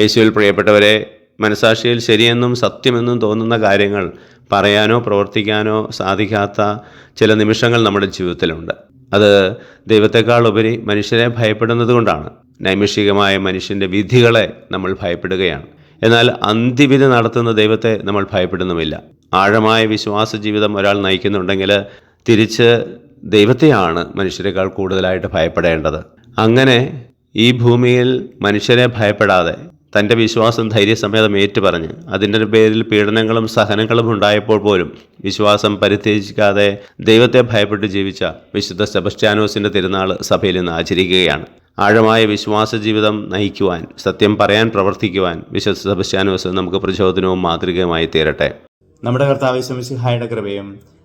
യേശുവിൽ പ്രിയപ്പെട്ടവരെ മനസാക്ഷിയിൽ ശരിയെന്നും സത്യമെന്നും തോന്നുന്ന കാര്യങ്ങൾ പറയാനോ പ്രവർത്തിക്കാനോ സാധിക്കാത്ത ചില നിമിഷങ്ങൾ നമ്മുടെ ജീവിതത്തിലുണ്ട്. അത് ദൈവത്തെക്കാൾ ഉപരി മനുഷ്യരെ ഭയപ്പെടുന്നത് കൊണ്ടാണ്. നൈമിഷികമായ മനുഷ്യന്റെ വിധികളെ നമ്മൾ ഭയപ്പെടുകയാണ്. എന്നാൽ അന്തിവിധി നടത്തുന്ന ദൈവത്തെ നമ്മൾ ഭയപ്പെടുന്നുമില്ല. ആഴമായ വിശ്വാസ ജീവിതം ഒരാൾ നയിക്കുന്നുണ്ടെങ്കിൽ തിരിച്ച് ദൈവത്തെയാണ് മനുഷ്യരെക്കാൾ കൂടുതലായിട്ട് ഭയപ്പെടേണ്ടത്. അങ്ങനെ ഈ ഭൂമിയിൽ മനുഷ്യരെ ഭയപ്പെടാതെ തന്റെ വിശ്വാസം ധൈര്യസമേതം ഏറ്റുപറഞ്ഞ് അതിന്റെ പേരിൽ പീഡനങ്ങളും സഹനങ്ങളും ഉണ്ടായപ്പോൾ പോലും വിശ്വാസം പരിത്യജിക്കാതെ ദൈവത്തെ ഭയപ്പെട്ട് ജീവിച്ച വിശുദ്ധ സെബസ്റ്റ്യാനോസിന്റെ തിരുനാൾ സഭയിൽ ഇന്ന് ആചരിക്കുകയാണ്. ആഴമായ വിശ്വാസ ജീവിതം നയിക്കുവാൻ സത്യം പറയാൻ പ്രവർത്തിക്കുവാൻ വിശുദ്ധ സെബസ്റ്റ്യാനോസ് നമുക്ക് പ്രചോദനവും മാതൃകയുമായി തീരട്ടെ. നമ്മുടെ കർത്താവ് ശമിസിഹായുടെ കൃപയും